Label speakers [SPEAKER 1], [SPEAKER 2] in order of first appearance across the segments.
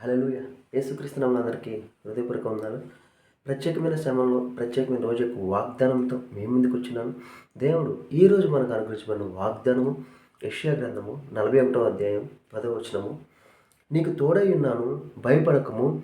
[SPEAKER 1] హలోయ యేసుక్రీస్తు అందరికీ హృదయపూర్వక వందనాలు. ప్రత్యేకమైన శ్రమంలో ప్రత్యేకమైన రోజు యొక్క వాగ్దానంతో మేము ముందుకు వచ్చినాను దేవుడు ఈరోజు మనకు అనుగ్రహించబడిన వాగ్దానము యష్యా గ్రంథము నలభై ఒకటో అధ్యాయం పదవ వచనము. నీకు తోడై ఉన్నాను భయపడకము.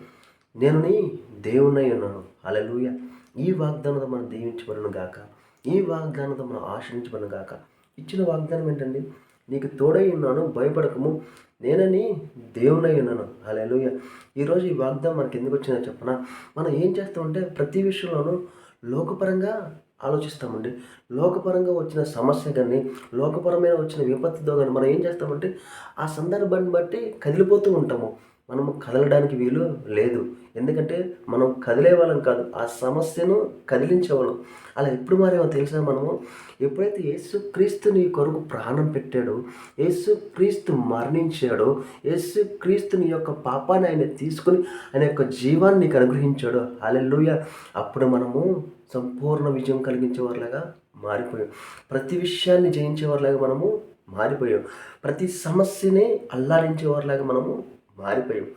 [SPEAKER 1] నేను నీ దేవునై ఉన్నాను. అలలుయ ఈ వాగ్దానంతో మనం దీవించబడను గాక. ఈ వాగ్దానంతో మనం ఆశ్రయించబడను గాక. ఇచ్చిన వాగ్దానం ఏంటండి? నీకు తోడై ఉన్నాను భయపడకము. నేనని దేవునై ఉన్నాను. అలెలుయ ఈరోజు ఈ వాగ్దానం మనకి ఎందుకు వచ్చిందో చెప్పన? మనం ఏం చేస్తామంటే ప్రతి విషయంలోనూ లోకపరంగా ఆలోచిస్తామండి. లోకపరంగా వచ్చిన సమస్య కానీ లోకపరమైన వచ్చిన విపత్తుతో కానీ మనం ఏం చేస్తామంటే ఆ సందర్భాన్ని బట్టి కదిలిపోతూ ఉంటాము. మనము కదలడానికి వీలు లేదు. ఎందుకంటే మనం కదిలే వాళ్ళం కాదు. ఆ సమస్యను కదిలించేవాళ్ళం. అలా ఎప్పుడు మారేమో తెలుసా మనము? ఎప్పుడైతే యేసు క్రీస్తు నీ కొరకు ప్రాణం పెట్టాడో యేసు క్రీస్తు మరణించాడో యేసు క్రీస్తు నీ యొక్క పాపాన్ని ఆయన తీసుకుని ఆయన యొక్క జీవాన్ని నీకు అనుగ్రహించాడు అలెల్లుయ అప్పుడు మనము సంపూర్ణ విజయం కలిగించేవారిలాగా మారిపోయాం. ప్రతి విషయాన్ని జయించేవారిలాగా మనము మారిపోయాం. ప్రతి సమస్యని అల్లాడించేవారిలాగా మనము మారిపోయావు.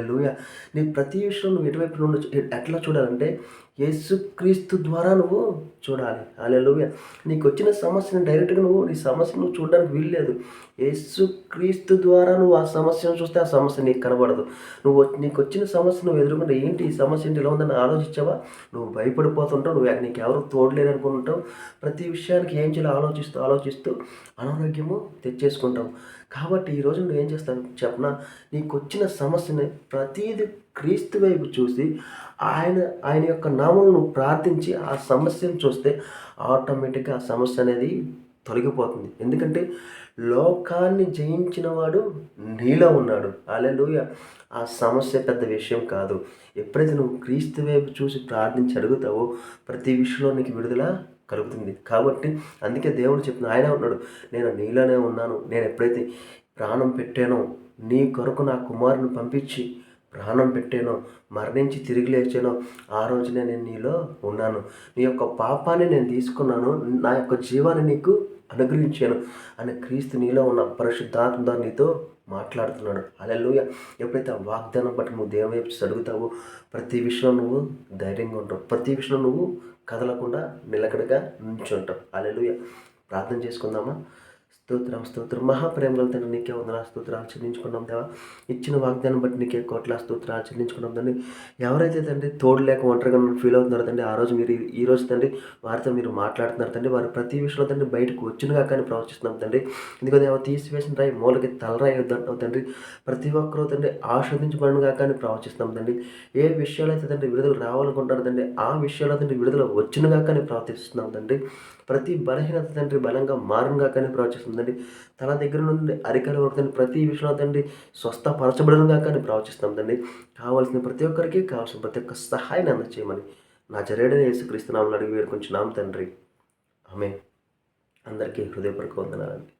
[SPEAKER 1] లూయ నీ ప్రతి విషయం నువ్వు ఎటువైపు నుండి ఎట్లా చూడాలంటే యేసుక్రీస్తు ద్వారా నువ్వు చూడాలి. అలెలుయ నీకు వచ్చిన సమస్యను డైరెక్ట్గా నువ్వు నీ సమస్యను నువ్వు చూడడానికి వీల్లేదు. యేసుక్రీస్తు ద్వారా నువ్వు ఆ సమస్యను చూస్తే ఆ సమస్య నీకు కనబడదు. నువ్వు నీకు వచ్చిన సమస్య నువ్వు ఎదుర్కొంటే ఏంటి? ఈ సమస్య ఏంటి? ఇలా ఉందని ఆలోచించావా? నువ్వు భయపడిపోతుంటావు. నువ్వు నీకు ఎవరు తోడలేరు అనుకుంటావు ప్రతి విషయానికి ఏం చేయాలో ఆలోచిస్తూ ఆలోచిస్తూ అనారోగ్యము తెచ్చేసుకుంటావు. కాబట్టి ఈరోజు నువ్వు ఏం చేస్తావు? చెప్పనా? నీకు వచ్చిన సమస్యని ప్రతీది క్రీస్తు వైపు చూసి ఆయన ఆయన యొక్క నామం ప్రార్థించి ఆ సమస్యను చూస్తే ఆటోమేటిక్గా ఆ సమస్య అనేది తొలగిపోతుంది. ఎందుకంటే లోకాన్ని జయించిన వాడు నీలో ఉన్నాడు. అలెలుయ ఆ సమస్య పెద్ద విషయం కాదు. ఎప్పుడైతే నువ్వు క్రీస్తు వైపు చూసి ప్రార్థించి అడుగుతావో ప్రతి విషయంలో నీకు విడుదల కలుగుతుంది. కాబట్టి అందుకే దేవుడు చెప్పిన ఆయన ఉన్నాడు నేను నీలోనే ఉన్నాను. నేను ఎప్పుడైతే ప్రాణం పెట్టానో నీ కొరకు నా కుమారుని పంపించి ప్రాణం పెట్టానో మరణించి తిరిగి లేచానో ఆ రోజునే నేను నీలో ఉన్నాను. నీ యొక్క పాపాన్ని నేను తీసుకున్నాను. నా యొక్క జీవాన్ని నీకు అనుగ్రహించాను అని క్రీస్తు నీలో ఉన్న పరిశుద్ధాత్మ నీతో మాట్లాడుతున్నాడు. అలెలుయ ఎప్పుడైతే ఆ వాగ్దానం బట్టి నువ్వు దేవుని వైపు అడుగుతావో ప్రతి విషయంలో నువ్వు ధైర్యంగా ఉంటావు. ప్రతి విషయంలో నువ్వు కదలకుండా నిలకడగా ఉంటావు అలెలుయ ప్రార్థన చేసుకుందామా? స్తోత్రం స్తోత్రం. మహాప్రేమల తండ్రి నీకే వందల స్తోత్రాలు చెల్లించుకున్నాం దేవా. ఇచ్చిన వాగ్దానం బట్టి నీకే కోట్ల స్తోత్రాలు చెల్లించుకున్నాం తండ్రి. ఎవరైతే తండ్రి తోడు లేక ఒంటరిగా ఫీల్ అవుతున్నారో తండ్రి ఆ రోజు మీరు ఈ రోజు తండ్రి వారితో మీరు మాట్లాడుతున్నారు తండ్రి. వారు ప్రతి విషయంలో తండ్రి బయటకు వచ్చినగా కానీ ప్రవచిస్తున్నాం తండ్రి. ఎందుకంటే దేవ తీసివేసిన రాయి మూలకి తలరాయి వద్దంటావు తండ్రి. ప్రతి ఒక్కరూ తండ్రి ఆస్వాదించబడినగా కానీ ప్రవచిస్తున్నాం తండ్రి. ఏ విషయాలు అయితే తండ్రి విడుదల రావాలనుకుంటారు తండ్రి ఆ విషయాలు తండ్రి విడుదల వచ్చినగా కానీ ప్రవర్తిస్తున్నాం తండ్రి. ప్రతి బలహీనత తండ్రి బలంగా మారంగా కానీ ఉందండి. తన దగ్గర నుండి అరికల వరకు తండ్రి ప్రతి విషయంలో తండ్రి స్వస్థపరచబడనుగా కానీ ప్రవచిస్తాం తండ్రి. కావాల్సిన ప్రతి ఒక్కరికి కావాల్సిన ప్రతి ఒక్క సహాయాన్ని అందచేయమని నా జరేడని యేసుక్రీస్తునామని అడిగి వేడుకొంచున్నాం తండ్రి. ఆమె అందరికీ హృదయపూర్వక వందనాలండి.